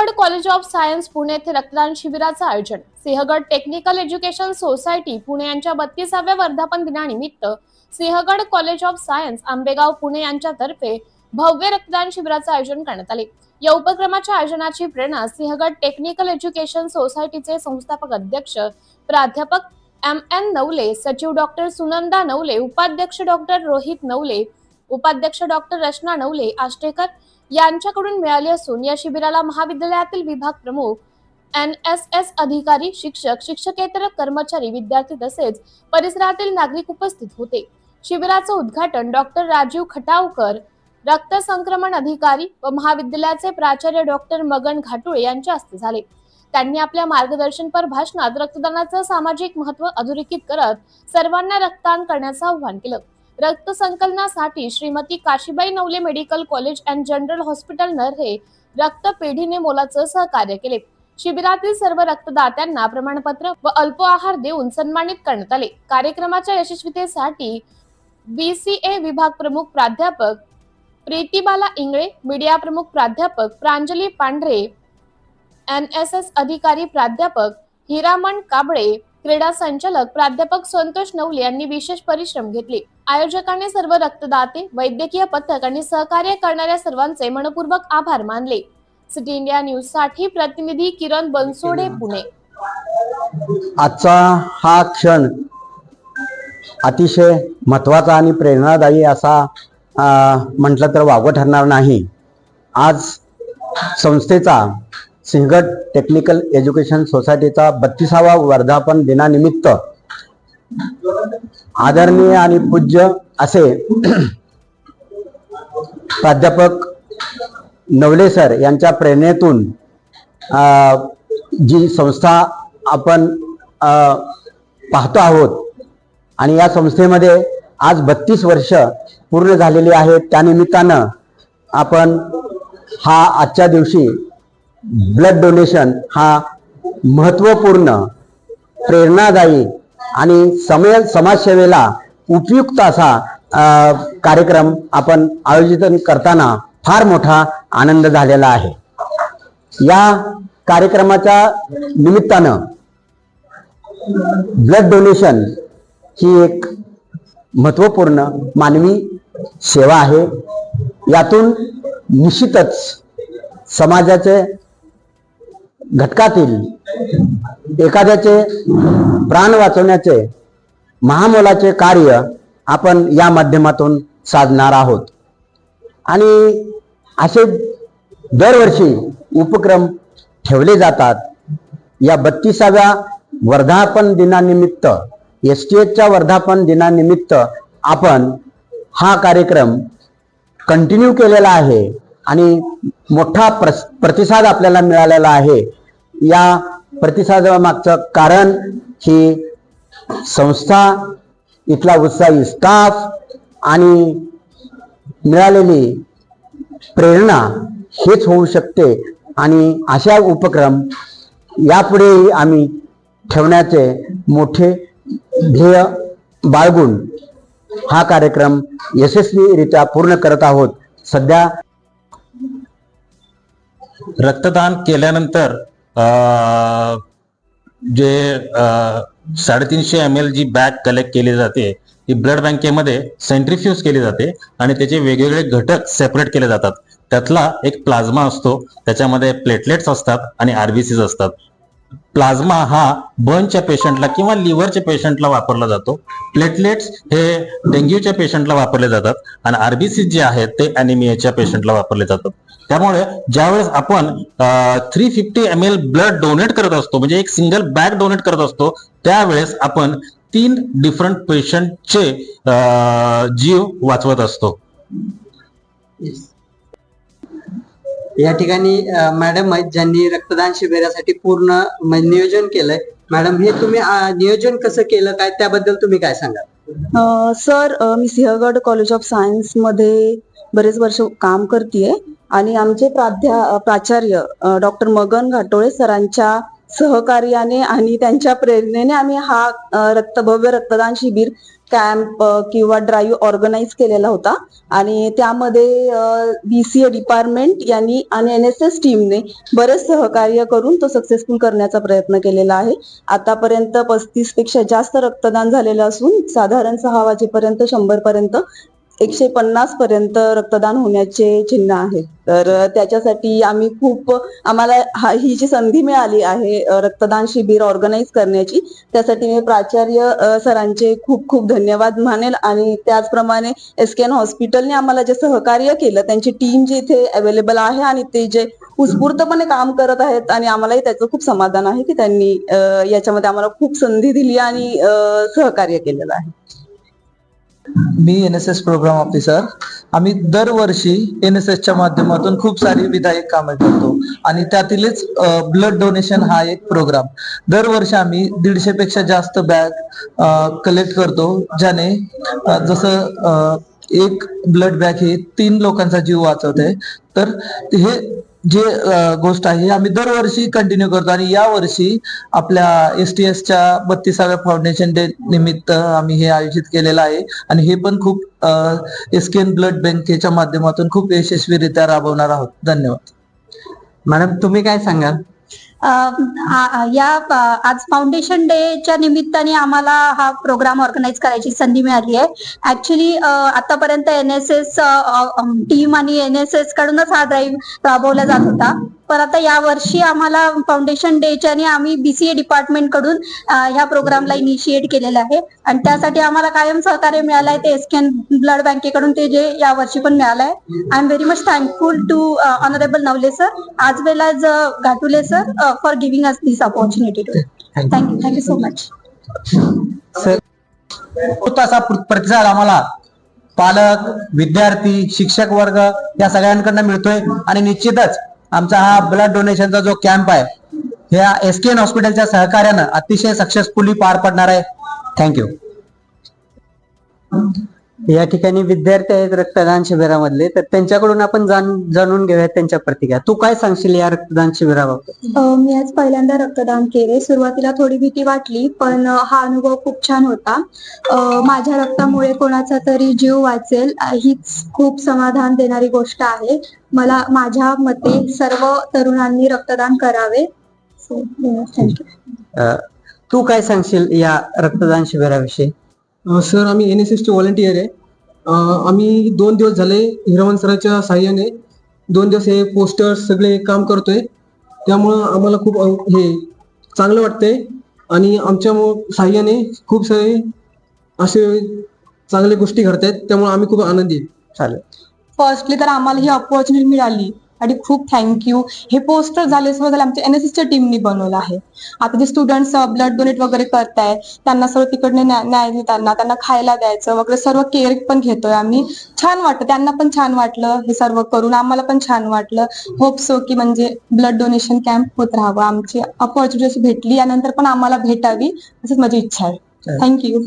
Sinhgad college of science Pune येथे रक्तदान शिबिराचं आयोजन. Sinhgad technical education society Pune यांच्या बत्तीसाव्या वर्धापन दिनानिमित्त Sinhgad college of science Ambegaon Pune यांच्यातर्फे भव्य रक्तदान शिबिराचं आयोजन करण्यात आले. या उपक्रमाच्या आयोजनाची प्रेरणा सिंहगड टेक्निकल एज्युकेशन सोसायटीचे संस्थापक अध्यक्ष प्राध्यापक एम एन नवले सचिव डॉक्टर सुनंदा नवले उपाध्यक्ष डॉक्टर रोहित नवले उपाध्यक्ष डॉक्टर रचना नवले आष्टेकर यांच्याकडून मिळाली असून या शिबिराला महाविद्यालयातील विभाग प्रमुख एन एस एस अधिकारी शिक्षक शिक्षकेतर कर्मचारी विद्यार्थी तसेच परिसरातील नागरिक उपस्थित होते. शिबिराचं उद्घाटन डॉक्टर राजीव खटावकर रक्त संक्रमण अधिकारी व महाविद्यालयाचे प्राचार्य डॉक्टर मगन घाटुळे यांच्या हस्ते झाले. त्यांनी आपल्या मार्गदर्शनपर भाषणात रक्तदानाचं सामाजिक महत्त्व अधोरेखित करत सर्वांना रक्तदान करण्याचं आवाहन केलं. रक्त संकलनासाठी Shrimati Kashibai Navale medical college and general hospital Narhe रक्त पेढीने मोलाचं सहकार्य केले. शिबिरातील सर्व रक्तदात्यांना प्रमाणपत्र व अल्प आहार देऊन सन्मानित करण्यात आले. कार्यक्रमाच्या यशस्वीतेसाठी बीसीए विभाग प्रमुख प्राध्यापक प्रीतीबाला इंगळे मीडिया प्रमुख प्राध्यापक प्रांजली पांढरे एन एस एस अधिकारी प्राध्यापक हिरामण काबळे क्रीडा संचालक प्राध्यापक संतोष नवले यांनी विशेष परिश्रम घेतले. आयोजकांनी सर्व रक्तदाते वैद्यकीय पथक आणि सहकार्य करणाऱ्या सर्वांचे मनपूर्वक आभार मानले. सिटी इंडिया न्यूजसाठी प्रतिनिधी किरण बनसोडे पुणे. आजचा हा क्षण अतिशय महत्त्वाचा आणि प्रेरणादायी असा म्हटलं तर वावगं ठरणार नाही. आज संस्थेचा सिंहगड टेक्निकल एज्युकेशन सोसायटीचा बत्तीसावा वर्धापन दिनानिमित्त आदरणीय आणि पूज्य असे प्राध्यापक नवले सर यांच्या प्रेरणेतून जी संस्था आपण पाहतो आहोत आणि या संस्थेमध्ये आज बत्तीस वर्ष पूर्ण झालेली आहेत. त्यानिमित्तानं आपण हा आजच्या दिवशी ब्लड डोनेशन हा महत्त्वपूर्ण प्रेरणादायी आणि समय समाजसेवेला उपयुक्त असा कार्यक्रम आपण आयोजित करताना फार मोठा आनंद झालेला आहे. या कार्यक्रमाच्या निमित्तानं ब्लड डोनेशन ही एक महत्त्वपूर्ण मानवी सेवा आहे. यातून निश्चितच समाजाचे घटकातील एखाद्याचे प्राण वाचवण्याचे महामोलाचे कार्य आपण या माध्यमातून साधणार आहोत. आणि असे दरवर्षी उपक्रम ठेवले जातात. या बत्तीसाव्या वर्धापन दिनानिमित्त एस टी एचच्या वर्धापन दिनानिमित्त आपण हा कार्यक्रम कंटिन्यू केलेला आहे. आणि मोठा प्रस प्रतिसाद आपल्याला मिळालेला आहे. या प्रतिसादामागचं कारण ही संस्था इथला उत्साही स्टाफ आणि मिळालेली प्रेरणा हेच होऊ शकते. आणि अशा उपक्रम यापुढेही आम्ही ठेवण्याचे मोठे ध्येय बाळगून हा कार्यक्रम यशस्वीरित्या पूर्ण करत आहोत. सध्या रक्तदान केल्यानंतर जे साडेतीनशे एम एल जी बॅग कलेक्ट केली जाते ती ब्लड बँकेमध्ये सेंट्रीफ्यूज केली जाते आणि त्याचे वेगवेगळे घटक सेपरेट केले जातात. त्यातला एक प्लाझ्मा असतो त्याच्यामध्ये प्लेटलेट्स असतात आणि आरबीसीज असतात. प्लाझ्मा हा बर्नच्या पेशंटला किंवा लिव्हरच्या पेशंटला वापरला जातो. प्लेटलेट्स हे डेंग्यूच्या पेशंटला वापरले जातात आणि आरबीसी जे आहेत ते अॅनिमियाच्या पेशंटला वापरले जातात. त्यामुळे ज्यावेळेस आपण three fifty M L blood donate करत असतो म्हणजे एक सिंगल बॅग डोनेट करत असतो त्यावेळेस आपण तीन डिफरंट पेशंटचे जीव वाचवत असतो. या ठिकाणी मॅडम आहेत ज्यांनी रक्तदान शिबिरासाठी पूर्ण म्हणजे नियोजन केलंय. मॅडम हे तुम्ही नियोजन कसं केलं? काय त्याबद्दल तुम्ही काय सांगाल? सर मी सिंहगड कॉलेज ऑफ सायन्समध्ये बरेच वर्ष काम करतेय आणि आमचे प्राध्या प्राचार्य डॉक्टर मगन घाटोळे सरांच्या सहकार्याने आणि त्यांच्या प्रेरणेने आम्ही हा रक्त भव्य रक्तदान शिबिर कॅम्प किंवा ड्राईव्ह ऑर्गनाईज केलेला होता. आणि त्यामध्ये बीसीए डिपार्टमेंट यांनी आणि एन एस एस टीमने बरेच सहकार्य करून तो सक्सेसफुल करण्याचा प्रयत्न केलेला आहे. आतापर्यंत पस्तीसपेक्षा जास्त रक्तदान झालेलं असून साधारण सहा वाजेपर्यंत शंभर पर्यंत एकशे पन्नास पर्यंत रक्तदान होण्याचे चिन्ह आहेत. तर त्याच्यासाठी आम्ही खूप आम्हाला हा- ही जी संधी मिळाली आहे रक्तदान शिबिर ऑर्गनाईज करण्याची त्यासाठी मी प्राचार्य सरांचे खूप खूप धन्यवाद मानेल आणि त्याचप्रमाणे एस के एन हॉस्पिटलने आम्हाला जे सहकार्य केलं त्यांची टीम जी इथे अवेलेबल आहे आणि ते जे उत्स्फूर्तपणे काम करत आहेत आणि आम्हालाही त्याचं खूप समाधान आहे की त्यांनी याच्यामध्ये आम्हाला खूप संधी दिली आणि सहकार्य केलेलं आहे. मी N S S programme officer आम्ही दरवर्षी एन एस एसच्या माध्यमातून खूप सारी विधायक कामे करतो. आणि त्यातीलच ब्लड डोनेशन हा एक प्रोग्राम दरवर्षी आम्ही दीडशे पेक्षा जास्त बॅग कलेक्ट करतो ज्याने जसं एक ब्लड बॅग हे तीन लोकांचा जीव वाचवते. तर हे जे गोष्ट आहे आम्ही दरवर्षी कंटिन्यू करतो आणि या वर्षी आपल्या एस टी एसच्या बत्तीसाव्या फाउंडेशन डे निमित्त आम्ही हे आयोजित केलेलं आहे. आणि हे पण खूप एसकेन ब्लड बँकेच्या माध्यमातून खूप यशस्वीरित्या राबवणार आहोत. धन्यवाद. मॅडम तुम्ही काय सांगाल? या आज फाउंडेशन डेच्या निमित्ताने आम्हाला हा प्रोग्राम ऑर्गनाईज करायची संधी मिळाली आहे. ऍक्च्युली आतापर्यंत एन एस एस टीम आणि एन एस एस कडूनच हा ड्राईव्ह राबवला जात होता. पण आता या वर्षी आम्हाला फाउंडेशन डेच्या आणि आम्ही बीसीए डिपार्टमेंटकडून ह्या प्रोग्रामला इनिशिएट केलेलं आहे. आणि त्यासाठी आम्हाला कायम सहकार्य मिळालं आहे ते एसकेन ब्लड बँकेकडून ते जे या वर्षी पण मिळालं आहे I am very much thankful to honourable Navale sir sir uh, for giving us this opportunity to Thank thank you. Thank you so much. खूप असा प्र- प्रतिसाद आम्हाला. पालक विद्यार्थी शिक्षक वर्ग या सगळ्यांकडनं मिळतोय. आणि निश्चितच आमचा हा ब्लड डोनेशनचा जो कॅम्प आहे ह्या एस के एन हॉस्पिटलच्या सहकार्यानं अतिशय सक्सेसफुली पार पडणार आहे. थँक्यू या ठिकाणी विद्यार्थी आहेत रक्तदान शिबिरामधले तर त्यांच्याकडून आपण जाण- जाणून घेऊयात त्यांच्या प्रतिक्रिया. तू काय सांगशील या रक्तदान शिबिराबाबत? मी आज पहिल्यांदा रक्तदान केले. सुरुवातीला थोडी भीती वाटली पण हा अनुभव खूप छान होता. माझ्या रक्तामुळे कोणाचा तरी जीव वाचेल हीच खूप समाधान देणारी गोष्ट आहे. मला माझ्या मते सर्व तरुणांनी रक्तदान करावे. थँक्यू तू काय सांगशील या रक्तदान शिबिराविषयी? सर आम्ही एन एस एसचे व्हॉलेंटियर आहे. आम्ही दोन दिवस झाले हिरवण सरांच्या साह्याने. दोन दिवस हे पोस्टर सगळे काम करतोय. त्यामुळं आम्हाला खूप हे चांगलं वाटतंय. आणि आमच्या मो- साह्याने खूप सारे असे चांगल्या गोष्टी घडतायत. त्यामुळे आम्ही खूप आनंदी आहे. चालेल. फर्स्टली तर आम्हाला ही ऑपॉर्च्युनिटी मिळाली. आणि खूप थँक्यू हे पोस्टर झाले सर्व झाले आमच्या एन एस एसच्या टीमनी बनवलं आहे. आता जे स्टुडंट्स ब्लड डोनेट वगैरे करताय त्यांना सर्व तिकडने न्या- न्याय देताना त्यांना खायला द्यायचं वगैरे सर्व केअर पण घेतोय आम्ही. छान वाटतं त्यांना पण छान वाटलं हे सर्व करून. आम्हाला पण छान वाटलं. होप सो की म्हणजे ब्लड डोनेशन कॅम्प होत राहावं. आमची ऑपॉर्च्युनिटी भेटली यानंतर पण आम्हाला भेटावी असंच माझी इच्छा आहे. थँक्यू